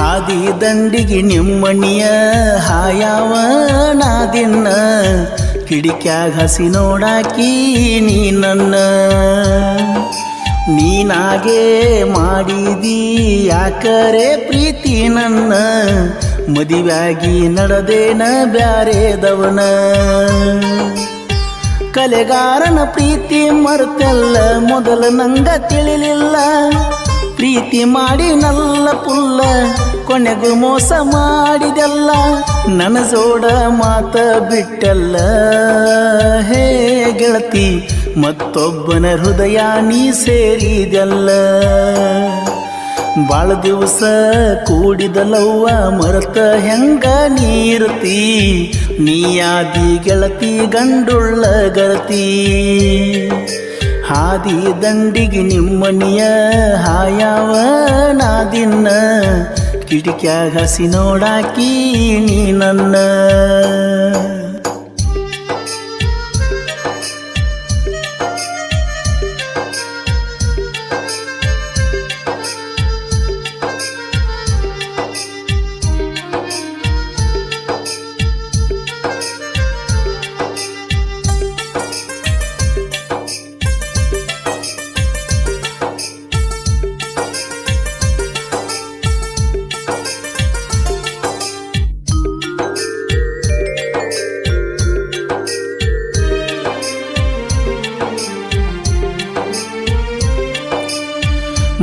ಹಾದಿ ದಂಡಿಗೆ ನಿಮ್ಮಣಿಯ ಹಾಯಾವ ನಾದಿನ್ನ ಕಿಡಿಕ್ಯಾಗ ಹಸಿ ನೋಡಾಕಿ ನೀ ನನ್ನ. ನೀನಾಗೆ ಮಾಡಿದಿ ಯಾಕರೆ ಪ್ರೀತಿ ನನ್ನ? ಮದುವಾಗಿ ನಡೆದೇನ ಬ್ಯಾರೆದವನ? ಕಲೆಗಾರನ ಪ್ರೀತಿ ಮರೆತೆಲ್ಲ ಮೊದಲ ನಂಗ ತಿಳಿಲಿಲ್ಲ. ಪ್ರೀತಿ ಮಾಡಿ ನಲ್ಲ ಪುಲ್ಲ ಕೊನೆಗೂ ಮೋಸ ಮಾಡಿದೆಲ್ಲ ನನ್ನ ಜೋಡ ಮಾತ ಬಿಟ್ಟಲ್ಲ. ಹೇ ಗೆಳತಿ, ಮತ್ತೊಬ್ಬನ ಹೃದಯ ನೀ ಸೇರಿದೆಲ್ಲ. ಬಾಳ ದಿವಸ ಕೂಡಿದಲವ್ವ ಮರತ ಹೆಂಗ ನೀರ್ತಿ? ನೀಯಾದಿ ಗೆಳತಿ, ಗಂಡುಳ್ಳ ಗೆಳತಿ ಹಾದಿ ದಂಡಿಗೆ ನಿಮ್ಮನಿಯ ಹಾಯಾವ ನಾದಿನ್ನ ಕಿಡಿಕ್ಯಾಗ ಹಸಿ ನೋಡಾಕಿ ನೀ ನನ್ನ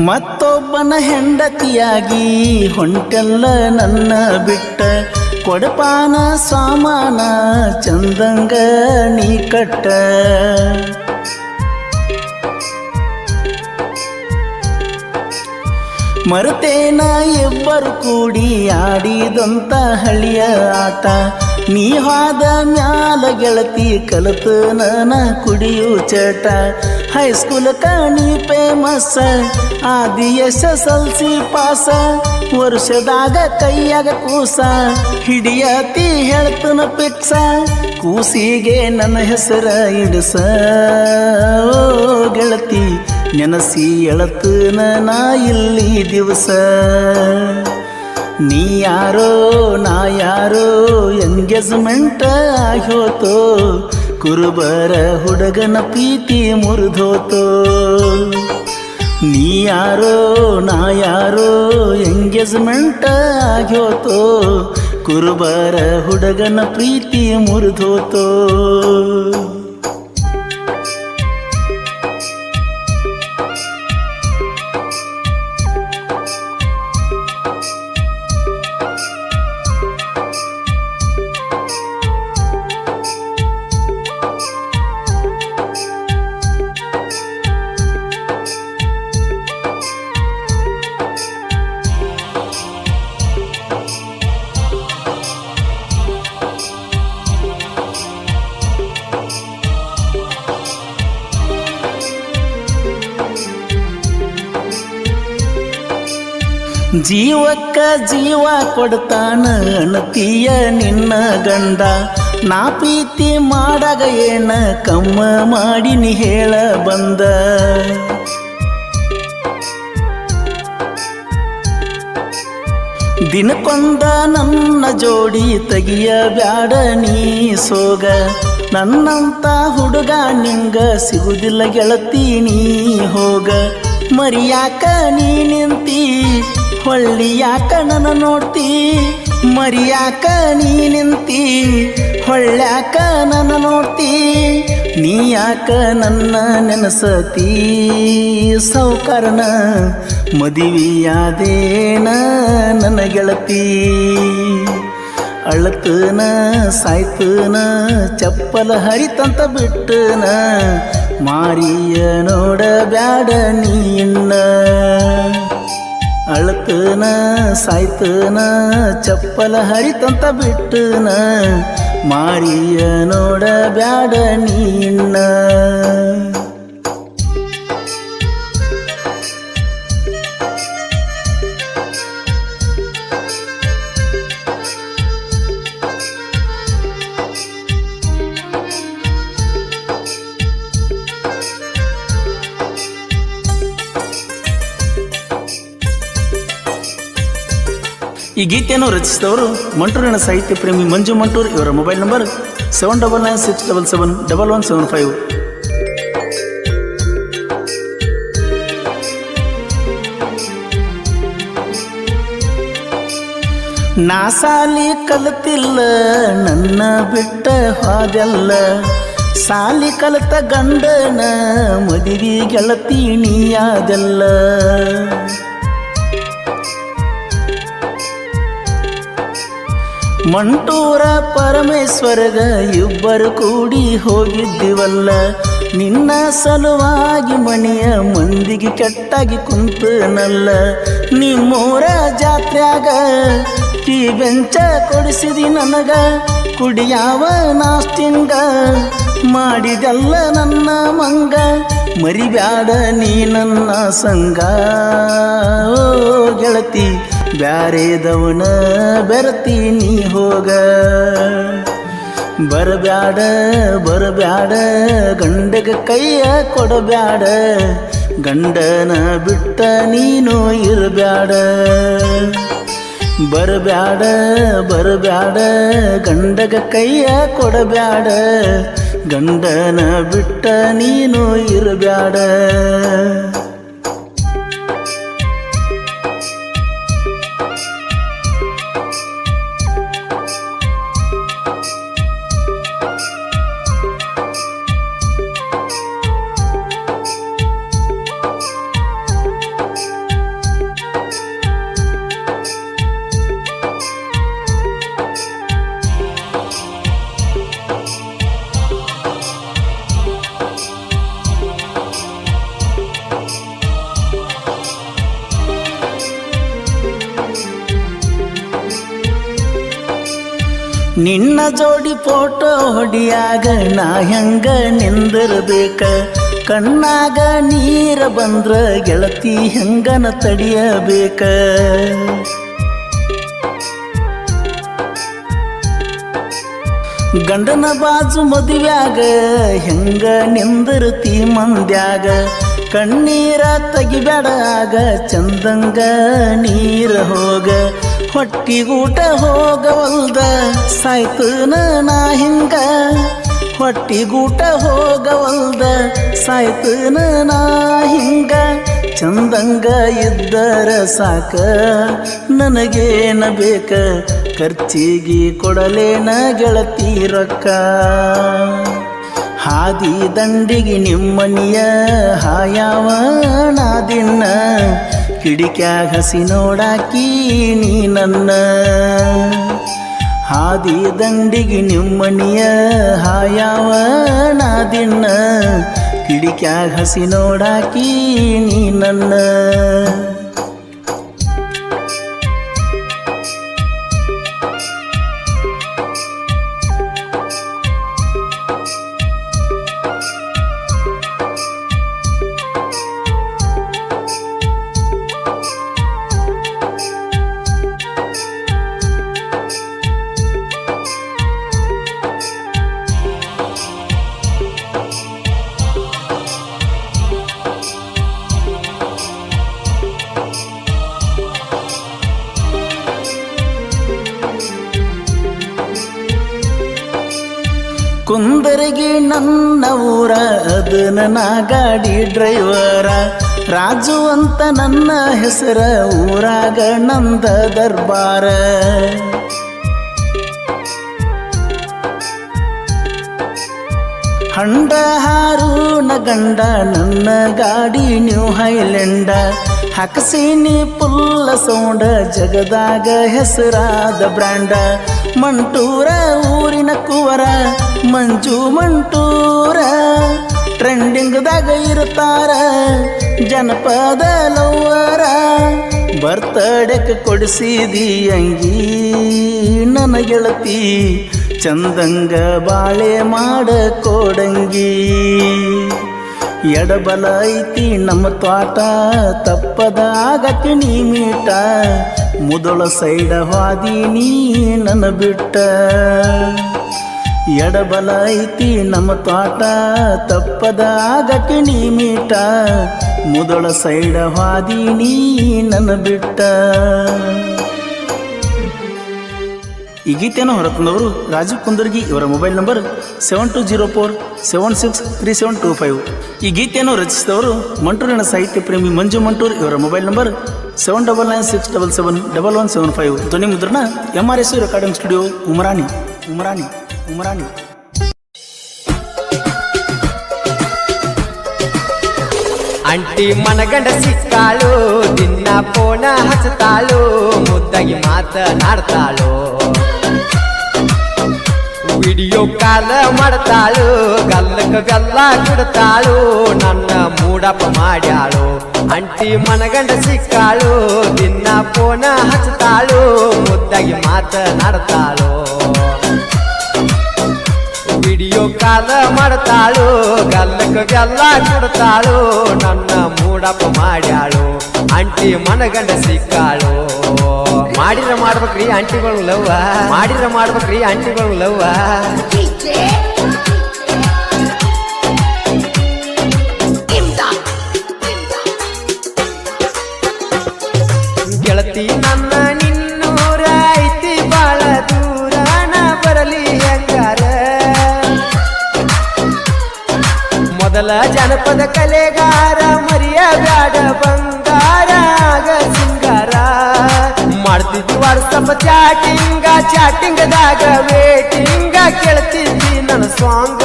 ಮತ್ತೊಬ್ಬನ ಹೆಂಡತಿಯಾಗಿ ಹೊಂಟೆಲ್ಲ ನನ್ನ ಬಿಟ್ಟ. ಕೊಡಪಾನ ಸಾಮಾನ ಚಂದಂಗ ನೀ ಕಟ್ಟ. ಮರುತೇನ ಇಬ್ಬರು ಕೂಡಿ ಆಡಿದಂತ ಹಳಿಯ ಆಟ. ನೀ ಹಾದ ಮ್ಯಾಲ ಗೆಳತಿ ಕಲತು ನನ ಕುಡಿಯು ಚಟ. ಹೈಸ್ಕೂಲ್ ಕಣಿ ಫೇಮಸ್ ಆದಿ ಎಸ್ ಎಸ್ ಎಲ್ ಸಿ ಪಾಸ, ವರ್ಷದಾಗ ಕೈಯಾಗ ಕೂಸ, ಹಿಡಿಯತಿ ಹೇಳ್ತನ ಪಿಕ್ಸ, ಕೂಸಿಗೆ ನನ್ನ ಹೆಸರ ಇಡಸ. ಗೆಳತಿ, ನೆನಸಿ ಎಳತನ ನಾ ಇಲ್ಲಿ ದಿವಸ. ನೀ ಯಾರೋ, ನಾ ಯಾರೋ ಎಂಗೇಜ್ಮೆಂಟ್ ಆಗೋತೋ ಕುರುಬರ ಹುಡುಗನ ಪ್ರೀತಿ ಮುರಿದೋತೋ. ನೀ ಯಾರೋ ನಾ ಯಾರೋ ಎಂಗೇಜ್ಮೆಂಟ್ ಆಗ್ಯೋತೋ. ಕುರುಬರ ಹುಡುಗನ ಪ್ರೀತಿ ಮುರಿದೋತೋ. ಜೀವಕ್ಕ ಜೀವ ಕೊಡ್ತಾನ ಅಣತಿಯ ನಿನ್ನ ಗಂಡ. ನಾ ಪ್ರೀತಿ ಮಾಡಾಗ ಏನ ಕಮ್ಮ ಮಾಡಿ ನೀ ಹೇಳ ಬಂದ. ದಿನಕೊಂದ ನನ್ನ ಜೋಡಿ ತೆಗಿಯ ಬ್ಯಾಡ ನೀ ಸೋಗ. ನನ್ನಂತ ಹುಡುಗ ನಿಂಗ ಸಿಗುದಿಲ್ಲ ಗೆಳತಿ ನೀ ಹೋಗ. ಮರಿಯಾಕ ನೀ ನಿಂತಿ ಹೊಳ್ಳಿ ಯಾಕ ನನ್ನ ನೋಡ್ತಿ, ಮರಿಯಾಕ ನೀ ನಿಂತಿ, ಹೊಳ್ಳ್ಯಾಕ ನನ್ನ ನೋಡ್ತಿ ನೀ ಯಾಕ ನನ್ನ ನೆನಸತಿ. ಸೌಕರ್ಣ ಮದುವೆಯಾದೇನ ನನ್ನ ಗೆಳತಿ. ಅಳತನ, ಸಾಯ್ತನ, ಚಪ್ಪಲ ಹರಿತಂತ ಬಿಟ್ಟನ, ಮಾರಿಯ ನೋಡ ಬ್ಯಾಡ ನೀನ್ನ ಅಳತನ ಸಾಯ್ತನ ಚಪ್ಪಲ ಹರಿತಂತ ಬಿಟ್ಟನ ಮಾರಿಯ ನೋಡ ಬ್ಯಾಡ ನೀನ್ನ ಈ ಗೀತೆಯನ್ನು ರಚಿಸಿದವರು ಮಂಟೂರಿನ ಸಾಹಿತ್ಯ ಪ್ರೇಮಿ ಮಂಜು ಮಂಟೂರ್. ಇವರ mobile number seven double nine six double seven double one seven five. ನಾ ಸಾಲಿ ಕಲಿತಿಲ್ಲ, ನನ್ನ ಬಿಟ್ಟ ಹಾದೆಲ್ಲ. ಸಾಲಿ ಕಲಿತ ಗಂಡನ ಮದುವೆ ಗೆಳತಿ ಮಂಟೂರ ಪರಮೇಶ್ವರಗ ಇಬ್ಬರು ಕೂಡಿ ಹೋಗಿದ್ದೀವಲ್ಲ, ನಿನ್ನ ಸಲುವಾಗಿ ಮನೆಯ ಮಂದಿಗೆ ಕೆಟ್ಟಾಗಿ ಕುಂತನಲ್ಲ, ನಿಮ್ಮೂರ ಜಾತ್ರ್ಯಾಗ ಕೀ ಬೆಂಚ ಕೊಡಿಸಿದಿ ನನಗ, ಕುಡಿಯಾವ ನಾಸ್ತಿಂಗ, ಮಾಡಿದಲ್ಲ ನನ್ನ ಮಂಗ, ಮರಿಬ್ಯಾಡ ನೀ ನನ್ನ ಸಂಗ. ಗೆಳತಿ ಬ್ಯಾರೇದವನ ದವಣ ಬರ್ತೀನಿ ಹೋಗ. ಬರಬ್ಯಾಡ ಬರಬ್ಯಾಡ, ಗಂಡಗ ಕೈಯ ಕೊಡಬ್ಯಾಡ. ಗಂಡನ ಬಿಟ್ಟ ನೀನು ಇರಬ್ಯಾಡ. ಬರಬ್ಯಾಡ ಬರಬ್ಯಾಡ, ಗಂಡಗ ಕೈಯ ಕೊಡಬ್ಯಾಡ. ಗಂಡನ ಬಿಟ್ಟ ನೀನು ಇರಬ್ಯಾಡ. ನಿನ್ನ ಜೋಡಿ ಫೋಟೋ ಹೊಡಿಯಾಗ ನಾ ಹೆಂಗ ನಿಂದಿರ್ಬೇಕ? ಕಣ್ಣಾಗ ನೀರ ಬಂದ್ರ ಗೆಳತಿ ಹೆಂಗನ ತಡಿಯಬೇಕ? ಗಂಡನ ಬಾಜು ಮದುವ್ಯಾಗ ಹೆಂಗ ನಿಂದಿರ್ತಿ ಮಂದ್ಯಾಗ? ಕಣ್ಣೀರ ತೆಗಿಬೇಡಾಗ ಚಂದಂಗ ನೀರ ಹೋಗ. ಹೊಟ್ಟಿಗೂಟ ಹೋಗವಲ್ದ? ಸಾಯ್ತು ನಾ ಹಿಂಗ. ಊಟ ಹೋಗವಲ್ದ? ಸಾಯ್ತು ನಾ ಹಿಂಗ. ಚಂದಂಗ ಇದ್ದರ ಸಾಕ. ನನಗೇನ ಬೇಕ? ಖರ್ಚಿಗೆ ಕೊಡಲೇನ ಗೆಳತಿ ರೊಕ್ಕ? ಹಾದಿ ದಂಡಿಗೆ ನಿಮ್ಮನಿಯ ಹಾಯಾವ ದಿನ ಕಿಡಿಕ್ಯಾಗ ಹಸಿ ನೋಡಾಕಿ ನೀ ನನ್ನ ಹಾದಿ ದಂಡಿಗೆ ನಿಮ್ಮಣಿಯ ಹಾಯಾವ ನಾದಿನ್ನ ಕಿಡಿಕ್ಯಾಗ ಹಸಿ ನೋಡಾಕಿ ನೀ ನನ್ನ ಕುಂದರಿಗೆ ನನ್ನ ಊರ, ಅದು ನನ್ನ ಗಾಡಿ ಡ್ರೈವರ. ರಾಜು ಅಂತ ನನ್ನ ಹೆಸರ ಊರಾಗ ನಂದ ದರ್ಬಾರ. ಹಂಡ ಹಾರೂಣ ಗಂಡ, ನನ್ನ ಗಾಡಿ ನ್ಯೂ ಹೈಲೆಂಡ. ಹಾಕಸೀನಿ ಪುಲ್ಲ ಸೌಂಡ ಜಗದಾಗ ಹೆಸರಾದ ಬ್ರಾಂಡ ಮಂಟೂರ, ಊರಿನ ಕುವರ, ಮಂಜು ಮಂಟೂರ. ಟ್ರೆಂಡಿಂಗ್ದಾಗ ಇರ್ತಾರ ಜನಪದ ಲವರ ಬರ್ತಡೇಕ್ ಕೊಡಿಸಿದಿ ಅಂಗಿ ನನ್ನ ಗೆಳತಿ ಚಂದಂಗ ಬಾಳೆ ಮಾಡ ಕೋಡಂಗಿ. ಎಡಬಲ ಐತಿ ನಮ್ಮ ತ್ವಾಟ, ತಪ್ಪದ ಆಗಕ್ಕೆ ನೀ ಮೀಟ. ಮೊದಲ ಸೈಡ ಹಾದಿ ನೀ ನನ್ನ ಬಿಟ್ಟ. ಎಡಬಲ ಐತಿ ನಮ್ಮ ತ್ವಾಟ, ತಪ್ಪದ ಆಗಕ್ಕೆ ನೀ ಮೀಟ. ಮೊದಲ ಸೈಡ ಹಾದಿ ನೀ ನನ್ನ ಬಿಟ್ಟ. ಈ ಗೀತೆಯನ್ನು ಹೊರತಂದವರು ರಾಜೀವ್ ಕುಂದರ್ಗಿ ಇವರ mobile number seven two zero four seven six three seven two five ಈ ಗೀತೆಯನ್ನು ರಚಿಸಿದವರು ಮಂಟೂರಿನ ಸಾಹಿತ್ಯ ಪ್ರೇಮಿ ಮಂಜು ಮಂಟೂರ್ ಇವರ mobile number seven double nine six double seven double one seven five ಧ್ವನಿ ಮುದ್ರಣ M R S recording studio Umarani Umarani Umarani ಅಂಟಿ ಮನಗಂಡ ಸಿಕ್ಕಾಳು ದಿನ ಫೋನ ಹಚ್ಚತಾಳು ಮುದ್ದಾಗಿ ಮಾತನಾಡ್ತಾಳು ವಿಡಿಯೋ ಕಾಲ ಮಾಡ್ತಾಳು ಗಲ್ಲಕ ಗಲ್ಲ ಕೊಡ್ತಾಳು, ನನ್ನ ಮೂಡಪ್ಪ ಮಾಡ್ಯಾಳು. ಅಂಟಿ ಮನಗಂಡ ಸಿಕ್ಕಾಳು ದಿನ ಫೋನ ಹಚ್ತಾಳು, ಮುದ್ದಾಗಿ ಮಾತನಾಡ್ತಾಳು. ವಿಡಿಯೋ ಕಾಲ ಮಾಡ್ತಾಳು ಗಲ್ಲಕ ಗಲ್ಲ ಕೊಡ್ತಾಳು, ನನ್ನ ಮೂಡಪ್ಪ ಮಾಡ್ಯಾಳು. ಅಂಟಿ ಮನಗಂಡ ಸಿಕ್ಕಾಳು. ಮಾಡಿರ ಮಾಡ್ಬೇಕ್ರಿ ಆಂಟಿಗಳು ಲವ್ವ ಮಾಡಿರ ಮಾಡ್ಬೇಕ್ರಿ ಆಂಟಿಗಳು ಲವ್ವ DJ Imdad ಗೆಳತಿ ನನ್ನ ನಿನ್ನೂರ ಐತಿ ಬಾಳ ದೂರ ನಾ ಬರಲಿ ಹೆಂಗಾರ ಮೊದಲ ಜನಪದ ಕಲೆಗಾರ ಮರಿಯ ಬ್ಯಾಡ ಬಂಗಾರ ವಾಟ್ಸಪ್ ಚಾಟಿಂಗ, ಚಾಟಿಂಗದಾಗ ವೇಟಿಂಗ ಕೇಳ್ತಿದ್ದಿ ನನ್ನ ಸ್ವಾಂಗ.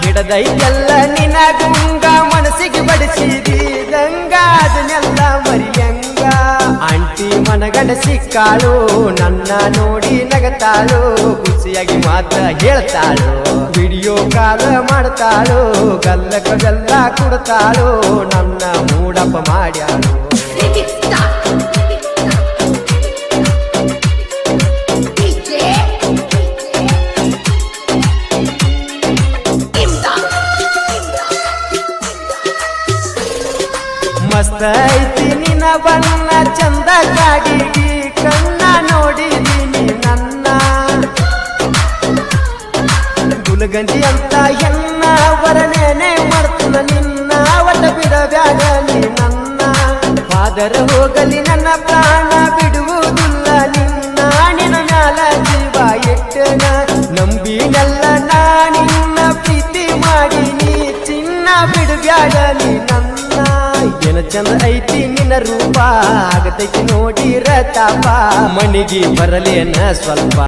ಹಿಡದೈತೆಲ್ಲ ನಿನ್ನ ಗುಂಗ, ಮನಸ್ಸಿಗೆ ಬಡಿಸಿದಿ ಗಂಗ, ಅದನ್ನೆಲ್ಲ ಮರಿಯಂಗ. ಆಂಟಿ ಮನಗಂಡ ಸಿಕ್ಕಾಳು ನನ್ನ ನೋಡಿ ನಗತಾಳು ಖುಷಿಯಾಗಿ ಮಾತ ಹೇಳ್ತಾಳು. ವಿಡಿಯೋ ಕಾಲ ಮಾಡ್ತಾಳು ಗಲ್ಲಕ ಗಲ್ಲ ಕೊಡ್ತಾಳು, ನನ್ನ ಮೂಡಪ್ಪ ಮಾಡ್ಯಾಳು. ಫಾದರ್ ಹೋಗಲಿ ನನ್ನ ಪ್ರಾಣ, ಬಿಡುವುದಿಲ್ಲ ನಿನ್ನ ಮ್ಯಾಲ ಜೀವ ಎಟ್ಟನ. ನಂಬಿನಲ್ಲ ನಿನ್ನ ಪ್ರೀತಿ ಮಾಡಿ, ನೀ ಚಿನ್ನ ಬಿಡಬ್ಯಾಡ ನನ್ನ. ಏನ ಚಂದ ಐತಿ ನಿನ್ನ ರೂಪ, ಆಗತೈತಿ ನೋಡಿರ ತಾಪ ಮನಿಗೆ ಬರಲೇನ ಸ್ವಲ್ಪ.